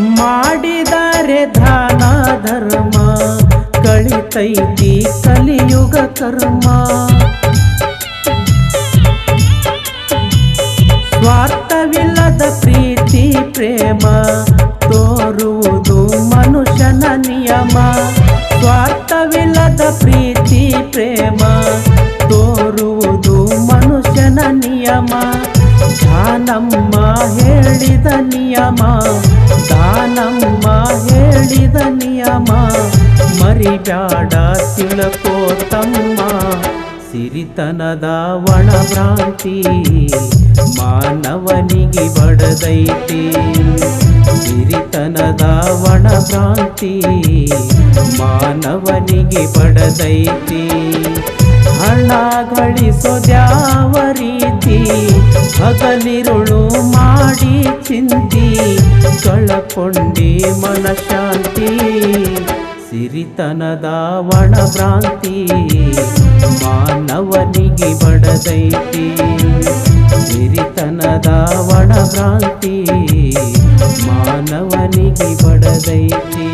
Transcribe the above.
ಮಾಡಿದರೆ ದಾನ ಧರ್ಮ ಕಳಿತೈತಿ ಕಲಿಯುಗ ಕರ್ಮ. ಸ್ವಾರ್ಥವಿಲ್ಲದ ಪ್ರೀತಿ, ಪ್ರೇಮ, ತೋರುವುದು ಮನುಷ್ಯನ ನಿಯಮ. ಸ್ವಾರ್ಥವಿಲ್ಲದ ಪ್ರೀತಿ, ಪ್ರೇಮ, ತೋರುವುದು ಮನುಷ್ಯನ ನಿಯಮ. ದಾನಮ್ಮ ಹೇಳಿದ ನಿಯಮ, ದಾನಮ್ಮ ಹೇಳಿದ ನಿಯಮ, ಮರಿಬ್ಯಾಡ ತಿಳಕೋತಮ್ಮ ಸಿರಿತನದ ಒಣಭ್ರಾಂತಿ ಮಾನವನಿಗೆ ಬಡದೈತಿ. ಸಿರಿತನದ ಒಣಭ್ರಾಂತಿ ಮಾನವನಿಗೆ ಬಡದೈತಿ. ಹಣ ಗಳಿಸೋದ್ಯಾವ ರೀತಿ? ಹಗಲಿರುಳು ಮಾಡಿ ಚಿಂತಿ ಕಳಕೊಂಡಿ ಮನಶಾಂತಿ ಸಿರಿತನದ ಒಣಭ್ರಾಂತಿ ಮಾನವನಿಗೆ ಬಡದೈತಿ. ಸಿರಿತನದ ಒಣಭ್ರಾಂತಿ ಮಾನವನಿಗೆ ಬಡದೈತಿ.